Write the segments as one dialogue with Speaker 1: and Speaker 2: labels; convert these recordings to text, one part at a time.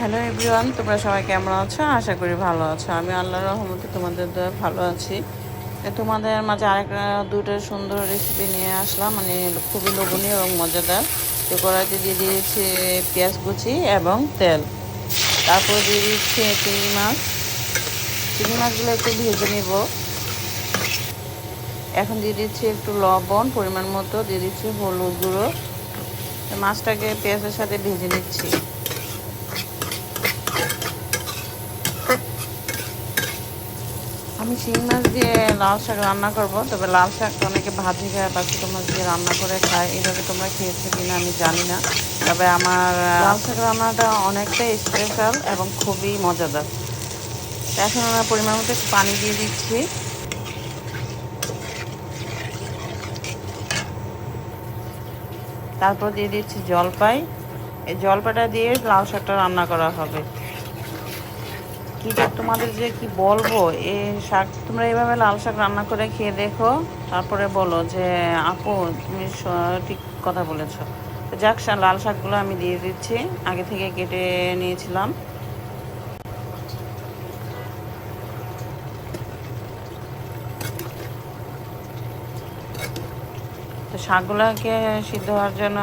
Speaker 1: Hello everyone তোমরা সবাই কেমন আছো? আশা করি ভালো আছো। আমি আল্লাহর রহমতে তোমাদের ভালো আছি। তোমাদের মাঝে আরেকটা দুটো সুন্দর রেসিপি নিয়ে আসলাম। মানে খুবই লোভনীয় এবং মজাদার। তো কড়াইতে দিয়ে দিয়েছি পেঁয়াজ কুচি এবং তেল। তারপর দিয়ে দিচ্ছি চিংড়ি মাছ। চিংড়ি মাছগুলো একটু ভেজে নিব। এখন দিয়ে দিচ্ছি একটু লবণ, পরিমাণ মতো। দিয়ে দিচ্ছি হলুদ গুঁড়ো। মাছটাকে পেঁয়াজের সাথে ভেজে নিচ্ছি। আমি শিং মাছ দিয়ে লাল শাক রান্না করব, তবে লাল শাক অনেকে ভাজি খায়, বা ছোটো মাছ দিয়ে রান্না করে খায়। এইভাবে তোমরা খেয়েছো কিনা আমি জানি না, তবে আমার লাল শাক রান্নাটা অনেকটাই স্পেশাল এবং খুবই মজাদার। এখন আমরা পরিমাণ মতো পানি দিয়ে দিচ্ছি। তারপর দিয়ে দিচ্ছি জলপাই। এই জলপাইটা দিয়ে লাল শাকটা রান্না করা হবে। কি যে তোমাদের যে কি বলব এই শাক তোমরা এইভাবে লাল শাক রান্না করে খেয়ে দেখো। তারপরে বলো যে, আপু, তুমি ঠিক কথা বলেছ। যাক লাল শাকগুলো আমি দিয়ে দিচ্ছি। আগে থেকে কেটে নিয়েছিলাম। তো শাকগুলোকে সিদ্ধ হওয়ার জন্য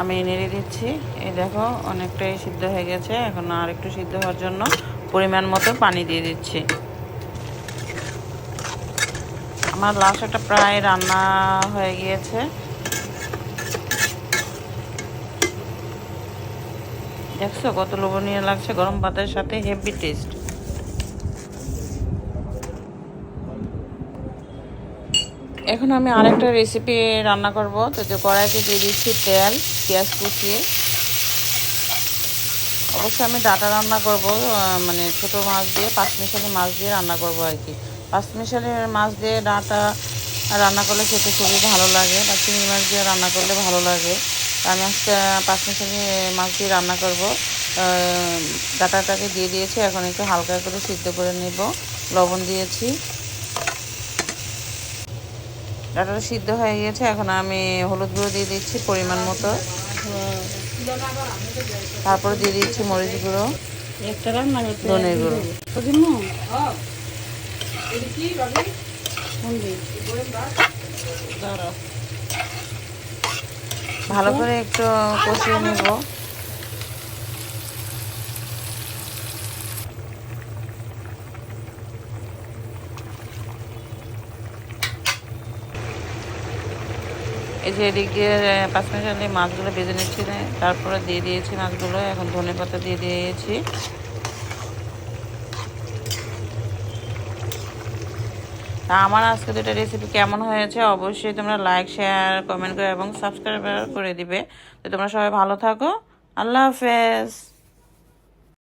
Speaker 1: আমি নেড়ে দিচ্ছি। এই দেখো, অনেকটাই সিদ্ধ হয়ে গেছে। এখন আর একটু সিদ্ধ হওয়ার জন্য পরিমাণ মতো পানি দিয়ে দিচ্ছি। আমার লাল শাকটা প্রায় রান্না হয়ে গিয়েছে। দেখছ, কত লোভনীয় লাগছে গরম ভাতের সাথে হেভি টেস্ট। এখন আমি আরেকটা রেসিপি রান্না করব। তো যে কড়াইতে দিয়ে দিচ্ছি তেল, পেঁয়াজ কুচিয়ে। অবশ্যই আমি ডাটা রান্না করব মানে ছোট মাছ দিয়ে পাঁচ মিশালি মাছ দিয়ে রান্না করব আর কি। পাঁচ মিশালি মাছ দিয়ে ডাটা রান্না করলে খেতে খুবই ভালো লাগে বা চিংড়ি মাছ দিয়ে রান্না করলে ভালো লাগে। আমি আজকে পাঁচ মিশালি মাছ দিয়ে রান্না করব। ডাটাটাকে দিয়ে দিয়েছি, এখন একটু হালকা করে সিদ্ধ করে নেব। লবণ দিয়েছি। ডাটাটা সিদ্ধ হয়ে গেছে এখন আমি হলুদ গুঁড়ো দিয়ে দিচ্ছি পরিমাণ মতো। তারপরে দিয়ে দিচ্ছি মরিচ গুঁড়ো ধনের গুঁড়ো। ভালো করে একটু কষিয়ে নেব। এই যে এদিক দিয়ে পাঁচ মিনিট মাছগুলো বেঁধে নিচ্ছি, তারপরে দিয়ে দিয়েছি মাছগুলো, এখন ধনে পাতা দিয়ে দিয়েছি। তা আমার আজকে দুটো রেসিপি কেমন হয়েছে অবশ্যই তোমরা লাইক শেয়ার কমেন্ট করে এবং সাবস্ক্রাইব করে দিবে। তো তোমরা সবাই ভালো থাকো। আল্লাহ হাফেজ।